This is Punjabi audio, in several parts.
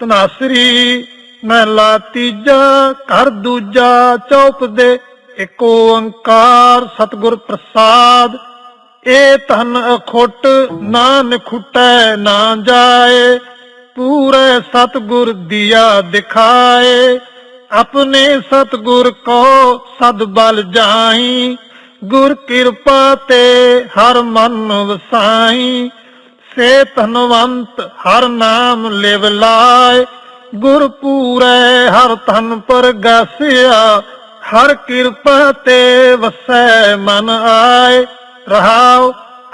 ਤਨਾਸਰੀ ਮਹਿਲਾ ਤੀਜਾ, ਘਰ ਦੂਜਾ ਚੌਪ ਦੇ ਏਕ ਓੰਕਾਰ ਸਤਿਗੁਰ ਪ੍ਰਸਾਦ। ਇਹ ਤਨ ਅਖੁੱਟ ਨਾ ਨਖੁੱਟੈ ਨਾ ਜਾਏ, ਪੂਰੇ ਸਤਿਗੁਰ ਦੀਆ ਦਿਖਾਏ। ਆਪਣੇ ਸਤਿਗੁਰ ਕੋ ਸਦ ਬਲ ਜਾਈ, ਗੁਰ ਕਿਰਪਾ ਤੇ ਹਰ ਮਨ ਵਸਾਈ। ਸੇ ਧਨਵੰਤ ਹਰ ਨਾਮ ਲਿਵ ਲਾਏ। ਗੁਰ ਪੂਰੇ ਹਰ ਧਨ ਪਰਗਾਸਿਆ ਹਰ ਕਿਰਪਾ ਤੇ ਵਸੈ ਮਨ ਆਏ। ਰਹਾਉ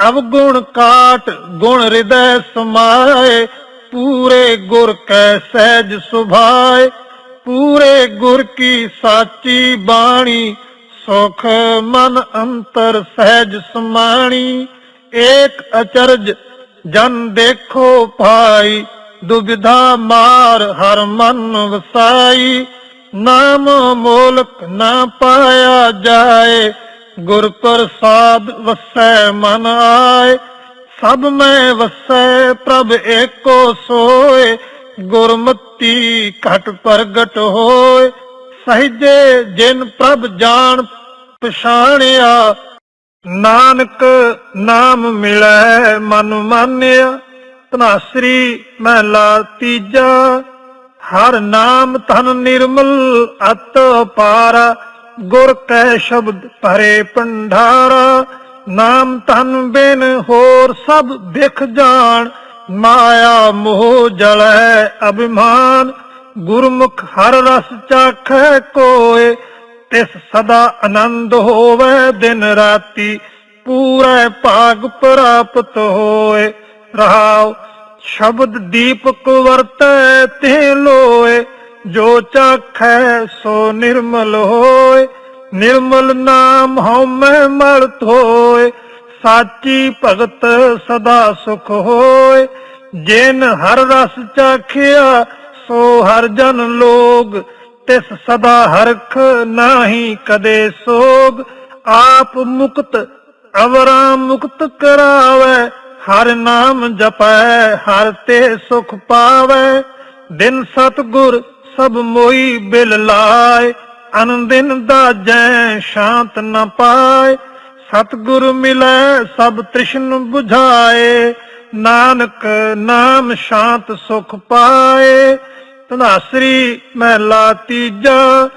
ਅਵਗੁਣ ਕਾਟ ਗੁਣ ਹਿਰਦੈ ਸਮਾਏ। ਪੂਰੇ ਗੁਰ ਕੈ ਸਹਿਜ ਸੁਭਾਏ। ਪੂਰੇ ਗੁਰ ਕੀ ਸਾਚੀ ਬਾਣੀ। ਸੁਖ ਮਨ ਅੰਤਰ ਸਹਿਜ ਸਮਾਣੀ। ਏਕ ਅਚਰਜ ਜਨ ਦੇਖੋ ਭਾਈ, ਦੁਬਿਧਾ ਮਾਰ ਹਰ ਮਨ ਵਸਾਈ। ਨਾਮ ਮੋਲਕ ਨਾ ਪਾਇਆ ਜਾਏ, ਗੁਰ ਪ੍ਰਸਾਦ ਵਸੈ ਮਨ ਆਏ। ਸਭ ਮੈਂ ਵਸੈ, ਪ੍ਰਭ ਏਕੋ ਸੋਏ। ਗੁਰਮਤੀ ਘਟ ਪ੍ਰਗਟ ਹੋਏ। ਸਹਿਜੇ ਜਿਨ ਪ੍ਰਭ ਜਾਣ, ਪਛਾਣਿਆ ਨਾਨਕ ਨਾਮ ਮਿਲੈ ਮਨ ਮਾਨਿਆ, ਧਨਾਸਰੀ ਮਹਿਲਾ ਤੀਜਾ। ਹਰ ਨਾਮ ਧਨ ਨਿਰਮਲ ਅਤ ਪਾਰਾ, ਗੁਰ ਕੈ ਸ਼ਬਦ ਭਰੇ ਭੰਡਾਰਾ। ਨਾਮ ਧਨ ਬਿਨ ਹੋਰ ਸਭ ਦਿਖ ਜਾਣ, ਮਾਇਆ ਮੋਹ ਜਲੈ ਅਭਿਮਾਨ। ਗੁਰਮੁਖ ਹਰ ਰਸ ਚਾਖੈ ਕੋਏ ਤਿਸ ਸਦਾ ਆਨੰਦ ਹੋਵੇ, ਦਿਨ ਰਾਤੀ ਪੂਰੇ ਭਾਗ ਪ੍ਰਾਪਤ ਹੋਏ। ਰਹਾਉ ਸ਼ਬਦ ਦੀਪਕ ਵਰਤੈ ਤੇ ਲੋਏ, ਜੋ ਚਾਖੈ ਸੋ ਨਿਰਮਲ ਹੋਏ। ਨਿਰਮਲ ਨਾਮ ਹਉਮੈ ਮਲ ਧੋਏ, ਸਾਚੀ ਭਗਤ ਸਦਾ ਸੁਖ ਹੋਏ। ਜਿਨ ਹਰ ਰਸ ਚਾਖਿਆ, ਸੋ ਹਰ ਜਨ ਲੋਗ ਤਿਸ ਸਦਾ ਹਰਖ ਨਾਹੀ ਕਦੇ ਸੋਗ, ਆਪ ਮੁਕਤ, ਅਵਰਾ ਮੁਕਤ ਕਰਾਵੇ। ਹਰ ਨਾਮ ਜਪੈ, ਹਰ ਤੇ ਸੁਖ ਪਾਵੇ। ਦਿਨ ਸਤਗੁਰ ਸਭ ਮੋਈ ਬਿਲ ਲਾਏ, ਅਨੰਦਿਨ ਦਾ ਜੈ ਸ਼ਾਂਤ ਨ ਪਾਏ। ਸਤਗੁਰ ਮਿਲੈ ਸਭ ਤ੍ਰਿਸ਼ਨ 부ਝਾਏ ਨਾਨਕ ਨਾਮ ਸ਼ਾਂਤ ਸੁਖ ਪਾਏ। ਧਨਾਸਰੀ ਮਹਿਲਾ ਤੀਜਾ,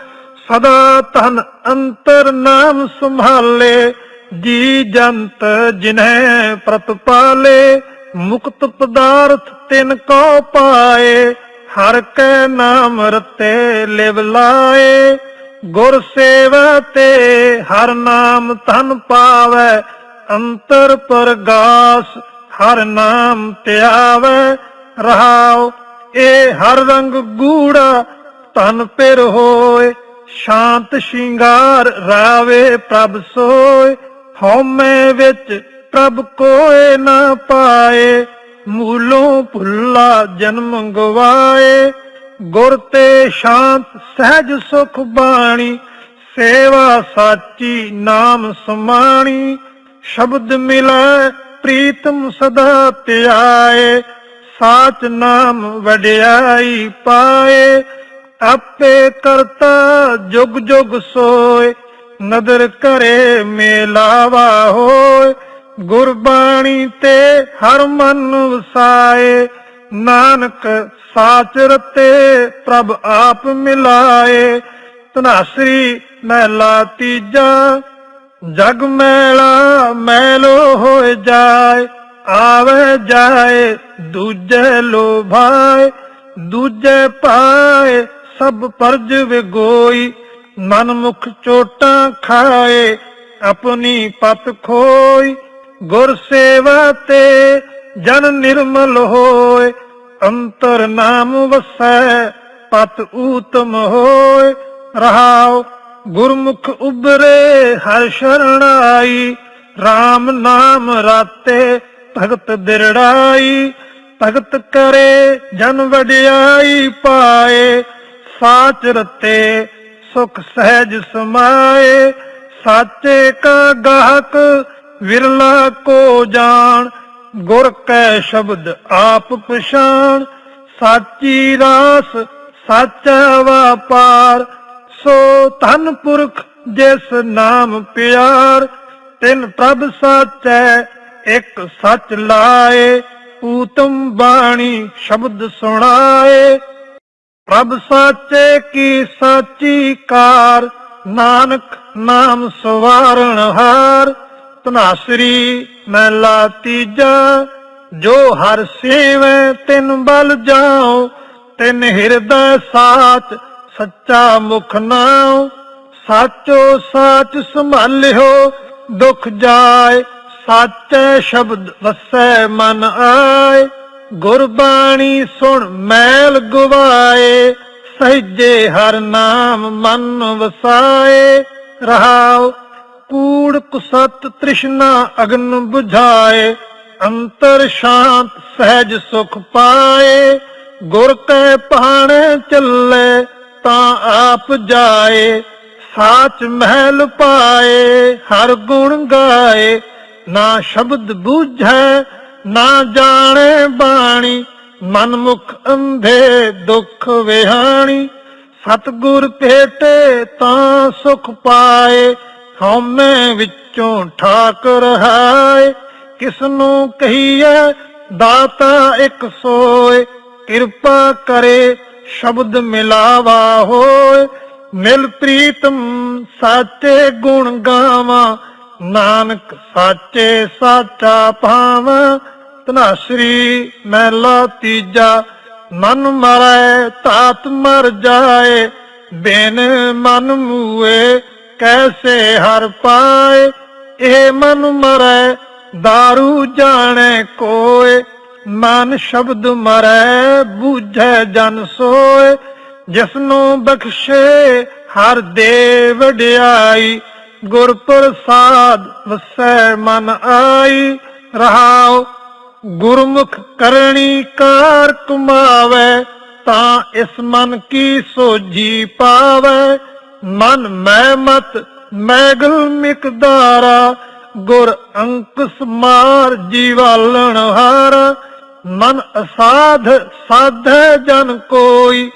ਸਦਾ ਤਨ ਅੰਤਰ ਨਾਮ ਸੰਭਾਲੇ, ਜੀ ਜੰਤ ਜਿਨਹਿ ਪ੍ਰਤਪਾਲੇ ਮੁਕਤ ਪਦਾਰਥ ਤਿਨ ਕੋ ਪਾਏ, ਹਰ ਕੈ ਨਾਮ ਰਤੇ ਲਿਵ ਲਾਏ, ਗੁਰ ਸੇਵਾ ਤੇ ਹਰ ਨਾਮ ਧਨ ਪਾਵੇ, ਅੰਤਰ ਪਰਗਾਸ ਹਰ ਨਾਮ ਧਿਆਵੇ, ਰਹਾਉ ਇਹ ਹਰ ਰੰਗ ਗੂੜਾ ਤਨ ਪਿਰ ਹੋਏ, ਸ਼ਾਂਤ ਸ਼ਿੰਗਾਰ ਰਾਵੇ ਪ੍ਰਭ ਸੋਏ। ਹਉਮੈ ਵਿੱਚ ਪ੍ਰਭ ਕੋਏ ਨਾ ਪਾਏ, ਮੂਲੋਂ ਭੁੱਲਾ ਜਨਮ ਗਵਾਏ ਗੁਰ ਤੇ ਸ਼ਾਂਤ ਸਹਿਜ ਸੁਖ ਬਾਣੀ, ਸੇਵਾ ਸਾਚੀ ਨਾਮ ਸਮਾਣੀ। ਸ਼ਬਦ ਮਿਲੈ, ਪ੍ਰੀਤਮ ਸਦਾ ਧਿਆਏ। ਸਾਚ ਨਾਮ ਵਡਿਆਈ ਪਾਏ, ਆਪੇ ਕਰਤਾ ਜੁਗ ਜੁਗ ਸੋਏ, ਨਦਰ ਕਰੇ ਮੇਲਾਵਾ ਹੋਏ, ਗੁਰਬਾਣੀ ਤੇ ਹਰ ਮਨ ਵਸਾਏ, ਨਾਨਕ ਸਾਚ ਰਤੇ ਪ੍ਰਭ ਆਪ ਮਿਲਾਏ, ਧਨਾਸਰੀ ਮਹਿਲਾ ਤੀਜਾ, ਜਗ ਮੈਲਾ ਮੈਲੋ ਹੋਏ ਜਾਏ, ਆਵੇ ਜਾਏ ਦੂਜੇ ਲੋਭਾਏ, ਦੂਜੇ ਪਾਏ, ਸਭ ਪਰਜ ਵਿਗੋਈ। ਮਨ ਮੁਖ ਚੋਟਾਂ ਖਾਏ, ਆਪਣੀ ਪਤ ਖੋਈ। ਗੁਰ ਸੇਵਾ ਤੇ ਜਨ ਨਿਰਮਲ ਹੋਏ, ਅੰਤਰ ਨਾਮ ਵਸੈ, ਪਤ ਊਤਮ ਹੋਏ। ਰਹਾਉ, ਗੁਰਮੁਖ ਉਬਰੇ ਹਰ ਸ਼ਰਣਾਈ RAM ਨਾਮ ਰਾਤੇ, ਭਗਤ ਦਿਰੜਾਈ। ਭਗਤ ਕਰੇ, ਜਨ ਵਡਿਆਈ ਪਾਏ ਸਾਚ ਰਤੇ ਸੁਖ ਸਹਿਜ ਸਮਾਏ। ਸਾਚੇ ਕਾ ਗਾਹਕ ਵਿਰਲਾ ਕੋ ਜਾਣ, ਗੁਰ ਕੈ ਸ਼ਬਦ ਆਪ ਪਛਾਣ। ਸਾਚੀ ਰਾਸ ਸਾਚਾ ਵਪਾਰ, ਸੋ ਧਨ ਪੁਰਖ ਜਿਸ ਨਾਮ ਪਿਆਰ, ਤਿਨ ਪ੍ਰਭ ਸਾਚੈ, ਇੱਕ ਸੱਚ ਲਾਏ। ਊਤਮ ਬਾਣੀ ਸ਼ਬਦ ਸੁਣਾਏ। ਪ੍ਰਭ ਸਾਚੇ ਕੀ ਸਾਚੀ ਕਾਰ, ਨਾਨਕ ਨਾਮ ਸਵਾਰਣ ਹਾਰ। ਤਨਾਸਰੀ ਮਹਿਲਾ ਤੀਜਾ, ਜੋ ਹਰ ਸੇਵੈ ਤਿਨ ਬਲ ਜਾਉ, ਤਿਨ ਹਿਰਦੈ ਸਾਚ ਸੱਚਾ ਮੁਖ ਨਾਉ। ਸਾਚੋ ਸਾਚ ਸੰਭਾਲਿਓ, ਦੁਖ ਜਾਏ ਸਾਚੇ ਸ਼ਬਦ ਵਸੈ ਮਨ ਆਏ, ਗੁਰਬਾਣੀ ਸੁਣ ਮੈਲ ਗਵਾਏ, ਸਹਿਜੇ ਹਰ ਨਾਮ ਮਨ ਵਸਾਏ, ਰਹਾਉ ਕੂੜ ਕੁਸਤ ਤ੍ਰਿਸ਼ਨਾ ਅਗਨ 부ਝਾਏ, ਅੰਤਰ ਸ਼ਾਂਤ ਸਹਿਜ ਸੁਖ ਪਾਏ, ਗੁਰ ਕੈ ਪਹਾਣੇ ਚੱਲੇ ਤਾਂ ਆਪ ਜਾਏ, ਸਾਚ ਮਹਿਲ ਪਾਏ, ਹਰ ਗੁਣ ਗਾਏ ਨਾ ਸ਼ਬਦ ਬੂਝੈ, ਨਾ ਜਾਣੇ ਬਾਣੀ ਮਨ ਮੁਖ ਅੰਧੇ ਦੁੱਖ ਵਿਹਾਣੀ। ਸਤਗੁਰ ਭੇਟੇ ਤਾਂ ਸੁਖ ਪਾਏ, ਹਉਮੈ ਵਿੱਚੋਂ ਠਾਕ ਰਹਾਏ ਕਿਸ ਨੂੰ ਕਹੀਏ ਦਾਤਾ ਇੱਕ ਸੋਏ, ਕਿਰਪਾ ਕਰੇ ਸ਼ਬਦ ਮਿਲਾਵਾ ਹੋਏ। ਮਿਲ ਪ੍ਰੀਤਮ, ਸਾਚੇ ਗੁਣ ਗਾਵਾਂ ਨਾਨਕ ਸਾਚੇ ਸਾਚਾ ਭਾਵਾਂ ਤਨਾਸਰੀ ਮਹਿਲਾ ਤੀਜਾ, ਮਨ ਮਰੈ ਤਾਤ ਮਰ ਜਾਏ, ਬਿਨ ਮਨ ਮੂਏ ਕੈਸੇ ਹਰ ਪਾਏ, ਇਹ ਮਨ ਮਰੈ दारू ਜਾਣੈ ਕੋਏ, ਮਨ ਸ਼ਬਦ ਮਰੈ ਬੂਝੈ ਜਨ ਸੋਏ, ਜਿਸਨੂੰ ਬਖਸ਼ੇ ਹਰ ਦੇ ਵਡਿਆਈ ਗੁਰ ਪ੍ਰਸਾਦ ਵਸੈ ਮਨ ਆਈ, ਰਹਾਉ ਗੁਰਮੁਖ ਕਰਣੀ ਕਾਰ ਕਮਾਵੇ ਤਾਂ ਇਸ ਮਨ ਕੀ ਸੋਜੀ ਪਾਵੇ। ਮਨ ਮੈਂ ਮਤ ਮੈਗਲ ਮਿਕਦਾਰਾ ਗੁਰ ਅੰਕੁਸ ਮਾਰ ਜੀਵਾਲਣ ਹਾਰ। ਮਨ ਅਸਾਧ ਸਾਧੈ ਜਨ ਕੋਈ,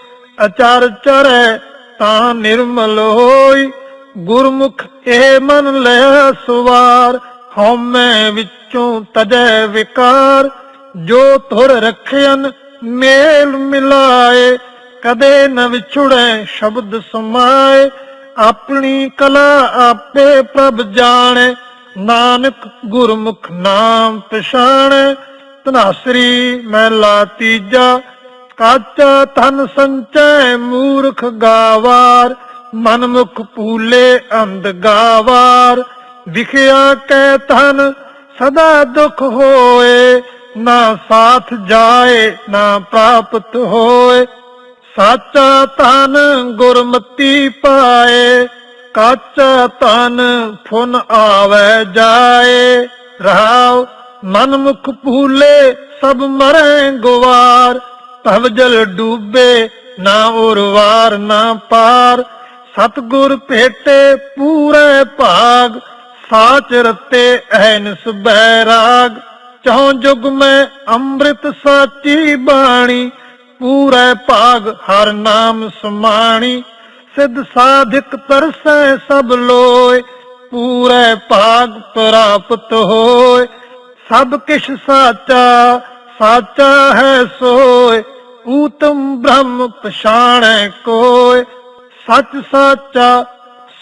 ਅਚਰ ਚਰੈ ਤਾਂ ਨਿਰਮਲ ਹੋਈ। ਗੁਰਮੁਖ ਇਹ ਮਨ ਲੈ ਸੁਵਾਰ, ਹਉਮੈ ਵਿੱਚੋਂ ਤਜੈ ਵਿਕਾਰ। ਜੋ ਧੁਰ ਰਖਿਆਨ ਮੇਲ ਮਿਲਾਏ, ਕਦੇ ਨ ਵਿਛੁੜੈ ਸ਼ਬਦ ਸਮਾਏ। ਆਪਣੀ ਕਲਾ ਆਪੇ ਪ੍ਰਭ ਜਾਣੈ, ਨਾਨਕ ਗੁਰਮੁਖ ਨਾਮ ਪਛਾਣੈ। ਤਨਾਸਰੀ ਮਹਿਲਾ ਤੀਜਾ, ਕਾਚਾ ਧਨ ਸੰਚੈ ਮੂਰਖ ਗਾਵਾਰ। ਮਨਮੁਖ ਪੂਲੇ ਅੰਧ ਗਾਵਾਰ, ਵਿਖਿਆ ਕੈ ਧਨ, ਸਦਾ ਦੁਖ ਹੋਏ, ਨਾ ਸਾਥ ਜਾਏ, ਨਾ ਪ੍ਰਾਪਤ ਹੋਏ। ਸਾਚਾ ਧਨ ਗੁਰਮਤੀ ਪਾਏ, ਕਾਚਾ ਤਨ ਫੁਨ ਆਵੇ ਜਾਏ। ਰਹਾਉ, ਮਨਮੁਖ ਭੂਲੇ ਸਭ ਮਰੈ ਗਵਾਰ ਭਵ ਜਲ ਡੂਬੇ, ਨਾ ਉਰਵਾਰ ਨਾ ਪਾਰ। ਸਤਗੁਰ ਭੇਟੇ ਪੂਰੇ ਭਾਗ ਸਾਚ ਰਤੇ ਐਨਸ ਬੈਰਾਗ ਚੌ ਜੁਗ ਮੈਂ ਅੰਮ੍ਰਿਤ ਸਾਚੀ ਬਾਣੀ, ਪੂਰੇ ਭਾਗ ਹਰ ਨਾਮ ਸਮਾਣੀ। ਸਿੱਧ ਸਾਧਿਕ ਤਰਸੈ ਸਭ ਲੋਏ, ਪੂਰੇ ਭਾਗ ਪ੍ਰਾਪਤ ਹੋਏ। ਸਭ ਕਿਛ ਸਾਚਾ ਸਾਚਾ ਹੈ ਸੋਏ, ਊਤਮ ਬ੍ਰਹਮ ਪਛਾਣੈ ਕੋਏ। ਸੱਚ ਸਾਚਾ,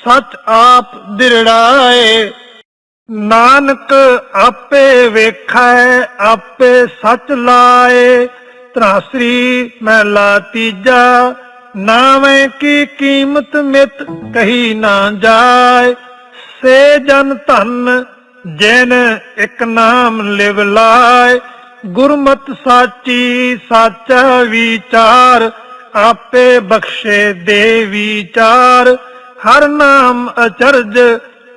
ਸੱਚ ਆਪ ਦਿਰੜਾਏ। ਨਾਨਕ ਆਪੇ ਵੇਖੈ, ਆਪੇ ਸੱਚ ਲਾਏ। ਤਰਾਸਰੀ ਮਹਿਲਾ ਤੀਜਾ, ਨਾਵੇਂ ਕੀ ਕੀਮਤ ਮਿਤ ਕਹੀ ਨਾ ਜਾਏ। ਸੇ ਜਨ ਧਨ, ਜਿਨ ਇੱਕ ਨਾਮ ਲਿਵ ਲਾਏ। ਗੁਰਮਤ ਸਾਚੀ, ਸਾਚਾ ਵਿਚਾਰ ਆਪੇ ਬਖਸ਼ੇ ਦੇ ਵਿਚਾਰ, ਹਰ ਨਾਮ ਅਚਰਜ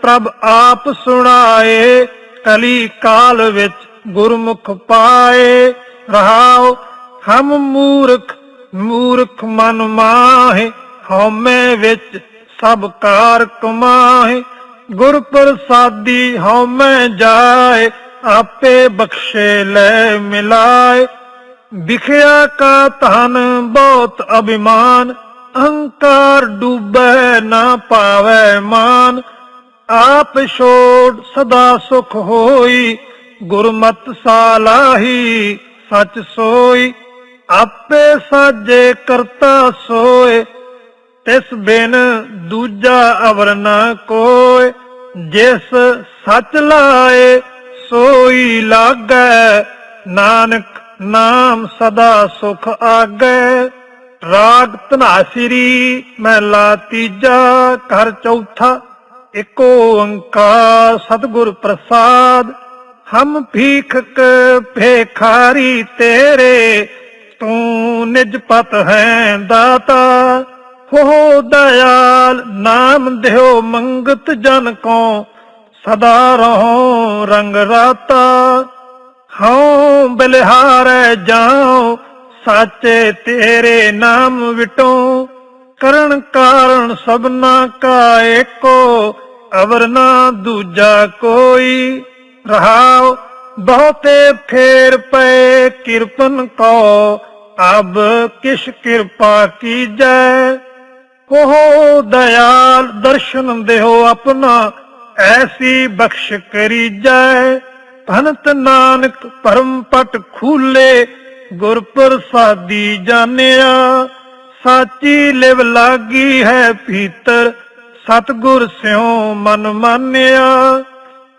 ਪ੍ਰਭ ਆਪ ਸੁਣਾਏ, ਕਲੀ ਕਾਲ ਵਿੱਚ ਗੁਰਮੁਖ ਪਾਏ, ਰਹਾਉ ਹਮ ਮੂਰਖ ਮੂਰਖ ਮਨ ਮਾਹੇ, ਹਉਮੈ ਵਿੱਚ ਸਭ ਕਾਰ ਕਮਾਹੇ, ਗੁਰ ਪ੍ਰਸਾਦੀ ਹਉਮੈ ਜਾਏ, ਆਪੇ ਬਖਸ਼ੇ ਲੈ ਮਿਲਾਏ। ਵਿਖਿਆ ਕਾ ਧਨ ਬਹੁਤ ਅਭਿਮਾਨ, ਅਹੰਕਾਰ ਡੂਬੈ ਨਾ ਪਾਵੈ ਮਾਨ। ਆਪ ਛੋੜ ਸਦਾ ਸੁਖ ਹੋਈ, ਗੁਰਮਤਿ ਸਾਲਾਹੀ ਸਚ ਸੋਈ। ਆਪੇ ਸਾਜੇ ਕਰਤਾ ਸੋਏ, ਤਿਸ ਬਿਨ ਦੂਜਾ ਅਵਰ ਨਾ ਕੋਇ ਜਿਸ ਸਚ ਲਾਏ, ਸੋਈ ਲਾਗੈ, ਨਾਨਕ ਨਾਮ ਸਦਾ ਸੁਖ ਆਗੈ। ਰਾਗ ਧਨਾਸਿਰੀ ਮਹਿਲਾ ਤੀਜਾ ਘਰ ਚੌਥਾ। ਏਕ ਓੰਕਾਰ ਸਤਿਗੁਰ ਪ੍ਰਸਾਦ। ਹਮ ਭੀਖਕ ਭੇਖਾਰੀ ਤੇਰੇ, ਤੂੰ ਨਿਜ ਪਤ ਹੈ ਦਾਤਾ। ਹੋ ਦਇਆਲ ਨਾਮ ਦਿਓ ਮੰਗਤ ਜਨ ਕੋ, ਸਦਾ ਰਹੋ ਰੰਗ ਰਾਤਾ। ਬਲਿਹਾਰੈ ਜਾਉ, ਸਾਚੇ ਤੇਰੇ ਨਾਮ ਵਿਟੋ। ਕਰਨ ਕਾਰਨ ਸਭਨਾ ਕਾ ਏਕੋ, ਅਵਰ ਨਾ ਦੂਜਾ ਕੋਈ। ਰਹਾਉ, ਬਹੁਤੇ ਫੇਰ ਪਏ ਕਿਰਪਨ ਕੋ, ਅਬ ਕਿਸ਼ ਕਿਰਪਾ ਕੀਜੈ। ਹੋ ਦਇਆਲ ਦਰਸ਼ਨ ਦੇਹੋ ਆਪਣਾ, ਐਸੀ ਬਖਸ਼ ਕਰੀਜੈ। ਭਨਤ ਨਾਨਕ ਪਰਮ ਪਟ ਖੂਲੇ ਗੁਰ ਪ੍ਰਸਾਦੀ ਜਾਣਿਆ। ਸਾਚੀ ਲਿਵ ਲਾਗੀ ਹੈ ਭੀਤਰ, ਸਤਗੁਰ ਸਿਉ ਮਨ ਮਾਨਿਆ।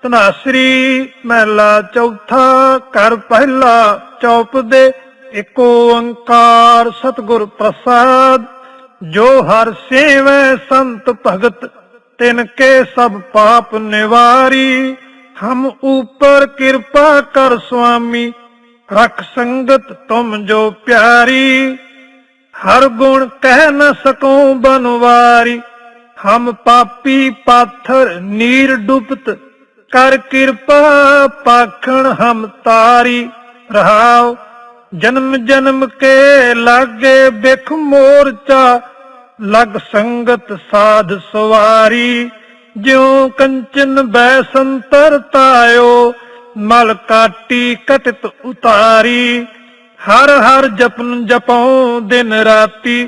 ਤਨਾਸਰੀ ਮਹਿਲਾ ਚੌਥਾ ਕਰ ਪਹਿਲਾ ਚੌਪ ਦੇ ਏਕ ਓੰਕਾਰ ਸਤਗੁਰ ਪ੍ਰਸਾਦ। ਜੋ ਹਰ ਸੇਵੈ ਸੰਤ ਭਗਤ, ਤਿਨ ਕੇ ਸਭ ਪਾਪ ਨਿਵਾਰੀ। ਹਮ ਉਪਰ ਕਿਰਪਾ ਕਰ ਸੁਆਮੀ, ਰਖ ਸੰਗਤ ਤੁਮ ਜੋ ਪਿਆਰੀ। ਹਰ ਗੁਣ ਕਹਿ ਨ ਸਕਉ ਬਨਵਾਰੀ, ਹਮ ਪਾਪੀ ਪਾਥਰ ਨੀਰ ਡੁਬਤ ਕਰ ਕਿਰਪਾ ਪਾਖਣ ਹਮ ਤਾਰੀ। ਰਹਾਉ, ਜਨਮ ਜਨਮ ਕੇ ਲਾਗੇ ਬਿਖ ਮੋਰਚਾ, ਲਗ ਸੰਗਤ ਸਾਧ ਸਵਾਰੀ। ਜਿਉ ਕੰਚਨ ਬੈ ਤਾਇਓ, ਮਲ ਕਾਟੀ ਕਟਿਤ ਉਤਾਰੀ। ਹਰ ਹਰ ਜਪਨ ਜਪਉ ਦਿਨ ਰਾਤੀ,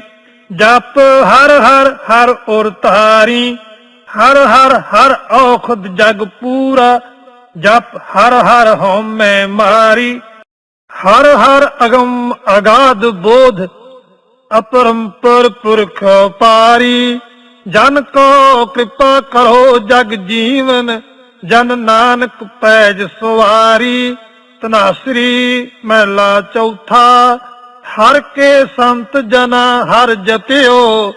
ਜਪ ਹਰ ਹਰ ਹਰ ਔਰ ਤਾਰੀ ਹਰ ਹਰ ਹਰ ਔਖਦ ਜਗ ਪੂਰਾ, ਜਪ ਹਰ ਹਰ ਹਉਮੈ ਮਾਰੀ। ਹਰ ਹਰ ਅਗਮ ਅਗਾਧ ਬੋਧ, ਅਪਰੰਪਰ ਪੁਰਖ ਪਾਰੀ ਜਨ ਕੋ ਕਿਰਪਾ ਕਰੋ ਜਗ ਜੀਵਨ, ਜਨ ਨਾਨਕ ਪੈਜ ਸਵਾਰੀ। ਤਨਾਸਰੀ ਮਹਿਲਾ ਚੌਥਾ, ਹਰ ਕੇ ਸੰਤ ਜਨਾ ਹਰ ਜਤਿਓ,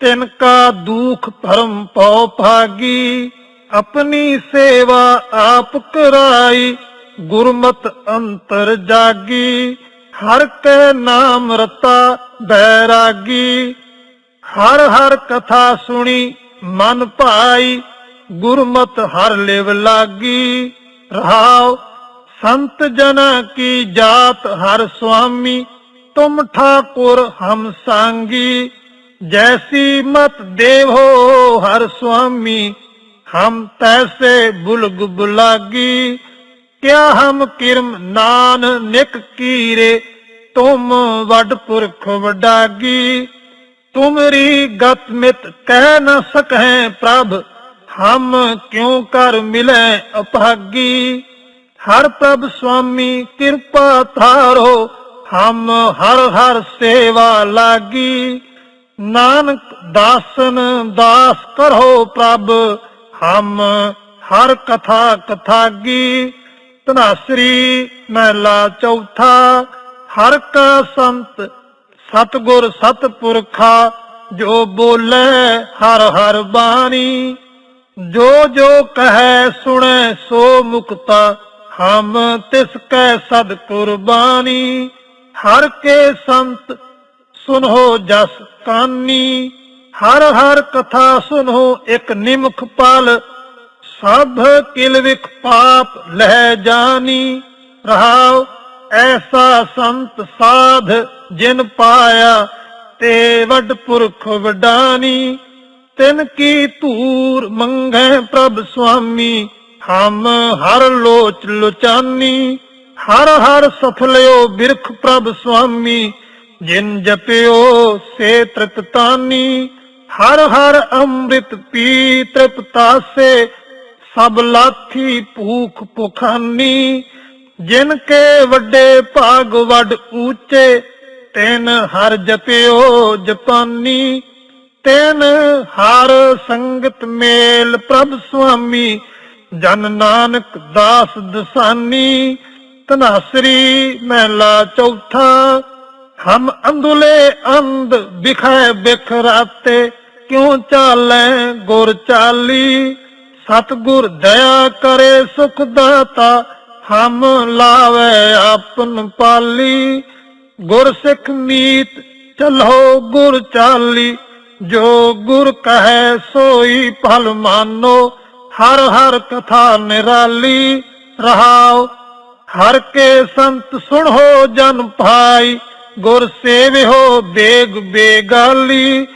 ਤਿਨ ਕਾ ਦੁਖ ਭਰਮ ਪਉ ਭਾਗੀ। ਆਪਣੀ ਸੇਵਾ ਆਪ ਕਰਾਈ, ਗੁਰਮਤ ਅੰਤਰ ਜਾਗੀ। ਹਰ ਕੇ ਨਾਮ ਰਤਾ ਬੈਰਾਗੀ ਹਰ ਹਰ ਕਥਾ ਸੁਣੀ, ਮਨ ਭਾਈ, ਗੁਰਮਤ ਹਰ ਲਿਵ ਲਾਗੀ। ਰਹਾਉ, ਸੰਤ ਜਨਾ ਕੀ ਜਾਤ ਹਰ ਸੁਆਮੀ, ਤੁਮ ਠਾਕੁਰ ਹਮ ਸੰਗੀ। ਜੈਸੀ ਮਤ ਦੇਵੋ ਹਰ ਸੁਆਮੀ, ਹਮ ਤੈਸੇ ਬੁਲਗ ਬੁਲਾਗੀ। ਕਿਆ ਹਮ ਕਿਰਮ ਨਾਨ ਨਿਕ ਕੀਰੇ, ਤੁਮ ਵੱਡ ਪੁਰਖ ਵਡਾਗੀ। ਤੁਮਰੀ ਗਤ ਮਿਤ ਕਹਿ ਨ ਸਕੈ ਪ੍ਰਭ, ਹਮ ਕਿਉ ਕਰ ਮਿਲੈ ਅਭਾਗੀ ਹਰ ਪ੍ਰਭ ਸੁਆਮੀ ਕਿਰਪਾ ਧਾਰੋ, ਹਮ ਹਰ ਹਰ ਸੇਵਾ ਲਾਗੀ। ਨਾਨਕ ਦਾਸਨ ਦਾਸ ਕਰੋ ਪ੍ਰਭ, ਹਮ ਹਰ ਕਥਾ ਕਥਾਗੀ। ਧਨਾਸਰੀ, ਮਹਿਲਾ ਚੌਥਾ, ਹਰ ਕਾ ਸੰਤ ਸਤਗੁਰ ਸਤਪੁਰਖਾ ਜੋ ਬੋਲੇ ਹਰ ਹਰ ਬਾਣੀ, ਜੋ ਜੋ ਕਹੈ ਸੁਣੈ ਸੋ ਮੁਕਤਾ, ਹਮ ਤਿਸ ਕੈ ਸਦ ਕੁਰਬਾਨੀ, ਹਰ ਕੇ ਸੰਤ ਸੁਨੋ ਜਸ ਕਾਨੀ, ਹਰ ਹਰ ਕਥਾ ਸੁਨੋ ਇਕ ਨਿਮਖ ਪਲ, ਸਭ ਕਿਲ ਵਿਖ ਪਾਪ ਲਹਿ ਜਾਨੀ, ਰਹਾਉ ਐਸਾ ਸੰਤ ਸਾਧ ਜਿਨ ਪਾਇਆ ਤੇ ਵੱਡ ਪੁਰਖ ਵਡਾਨੀ। ਤਿਨ ਕੀ ਧੂਰ ਮੰਗੈ ਪ੍ਰਭ ਸੁਆਮੀ, ਹਮ ਹਰ ਲੋਚ ਲੁਚਾਨੀ। ਹਰ ਹਰ ਸਫਲਿਓ ਬਿਰਖ ਪ੍ਰਭ ਸੁਆਮੀ, ਜਿਨ ਜਪਿਓ ਸੇ ਤ੍ਰਿਪਤਾਨੀ ਹਰ ਹਰ ਅੰਮ੍ਰਿਤ ਪੀ ਤ੍ਰਿਪਤਾਸੇ ਸਭ ਲਾਥੀ ਭੂਖ ਭੁਖਾਨੀ। ਜਿਨ ਕੇ ਵੱਡੇ ਭਾਗ ਵੱਡ ਊਚੇ, ਤੈਨ ਹਰ ਜਪਿਓ ਜਪਾਨੀ, ਤੈਨ ਹਰ ਸੰਗਤ ਮੇਲ ਪ੍ਰਭ ਸੁਆਮੀ, ਜਨ ਨਾਨਕ ਦਾਸ ਦਸਾਨੀ ਤਨਾਸਰੀ ਮਹਿਲਾ ਚੌਥਾ, ਹਮ ਅੰਧੁਲੇ ਅੰਧ ਬਿਖੈ ਬਿਖਰਾਤੇ ਕਿਉ ਚਾਲੈ ਗੁਰ ਚਾਲੀ, ਸਤਗੁਰ ਦਇਆ ਕਰੇ ਸੁਖ ਦਾਤਾ ਹਮ ਲਾਵੇ ਆਪਨ ਪਾਲੀ, ਗੁਰ ਸਿੱਖ ਮੀਤ ਚਲੋ ਗੁਰ ਚਾਲੀ। ਜੋ ਗੁਰ ਕਹੈ ਸੋਈ ਭਲ ਮਾਨੋ, ਹਰ ਹਰ ਕਥਾ ਨਿਰਾਲੀ। ਰਹਾਉ, ਹਰ ਕੇ ਸੰਤ ਸੁਣੋ ਜਨ ਭਾਈ, ਗੁਰ ਸੇਵਿਓ ਬੇਗ ਬੇਗਾਲੀ।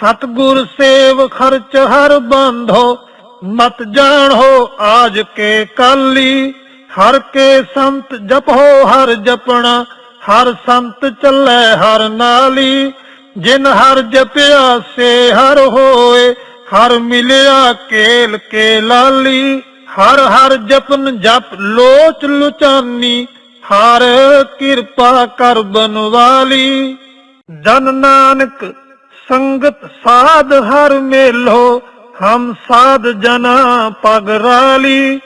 ਸਤਗੁਰ ਸੇਵ ਖਰਚ ਹਰ ਬੰਧੋ, ਮਤ ਜਾਣੋ ਆਜ ਕੇ ਕਾਲੀ। ਹਰ ਕੇ ਸੰਤ ਜਪੋ, ਹਰ ਜਪਣਾ, ਹਰ ਸੰਤ ਚੱਲੇ ਹਰ ਨਾਲੀ। ਜਿਨ ਹਰ ਜਪਿਆ ਸੇ ਹਰ ਹੋਏ, ਹਰ ਮਿਲਿਆ ਕੇਲ ਕੇ ਲਾਲੀ। ਹਰ ਹਰ ਜਪਨ ਜਪ ਲੋਚ ਲੁਚਾਨੀ, ਹਰ ਕਿਰਪਾ ਕਰ ਬਨਵਾਲੀ। ਜਨ ਨਾਨਕ ਸੰਗਤ ਸਾਧ ਹਰ ਮੇਲੋ, ਹਮ ਸਾਧ ਜਨਾ ਪਗਰਾਲੀ